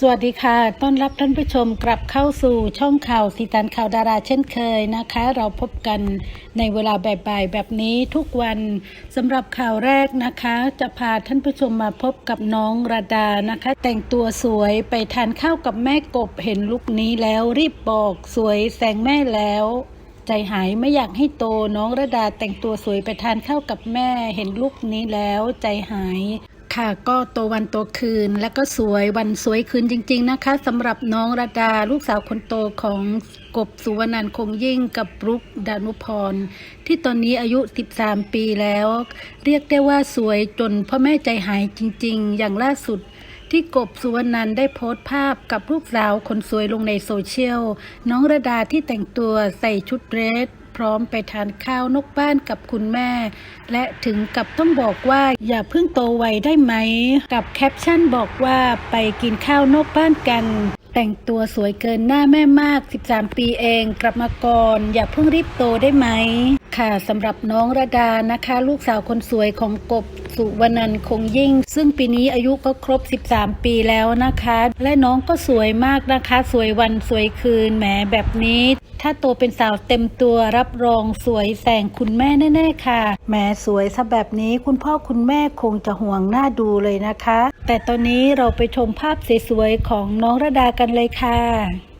สวัสดีค่ะ ต้อนรับท่านผู้ชมกลับเข้าสู่ช่องข่าวสีตันข่าวดาราเช่นเคยนะคะ เราพบกันในเวลาบ่ายๆแบบนี้ทุกวันสำหรับข่าวแรกนะคะ จะพาท่านผู้ชมมาพบกับน้องระดานะคะ แต่งตัวสวยไปทานข้าวกับแม่กบเห็นลุคนี้แล้วรีบบอกสวยแซงแม่แล้วใจหายไม่อยากให้โตน้องระดาแต่งตัวสวยไปทานข้าวกับแม่เห็นลุคนี้แล้วใจหาย ค่ะก็โตวันโตคืน แล้วก็สวยวันสวยคืนจริง ๆ นะคะสำหรับน้องระดาลูกสาวคนโตของกบสุวรรณันคงยิ่งกับรุกดานุพร ที่ตอนนี้อายุ 13 ปีแล้ว เรียกได้ว่าสวยจนพ่อแม่ใจหายจริง ๆ อย่างล่าสุดที่กบสุวรรณันได้โพสต์ภาพกับลูกสาวคนสวยลงในโซเชียล น้องระดาที่แต่งตัวใส่ชุดเดรส พร้อมไปทานข้าวนอกบ้านกับคุณแม่ และถึงกับต้องบอกว่าอย่าเพิ่งโตไวได้ไหม กับแคปชั่นบอกว่าไปกินข้าวนอกบ้านกันแต่งตัวสวยเกินหน้าแม่มาก 13 ปีเอง กลับมาก่อน อย่าเพิ่งรีบโตได้ไหม ค่ะสำหรับน้องระดานะคะ ลูกสาวคนสวยของกบสุวรรณันคงยิ่ง ซึ่งปีนี้อายุก็ครบ 13 ปีแล้วนะคะ และน้องก็สวยมากนะคะ สวยวันสวยคืนแหมแบบนี้ ถ้าตัวเป็นสาวเต็มตัวรับรองสวยแสงคุณแม่แน่ๆค่ะ แม้สวยซะแบบนี้คุณพ่อคุณแม่คงจะห่วงหน้าดูเลยนะคะ แต่ตอนนี้เราไปชมภาพสวยๆของน้องระดากันเลยค่ะ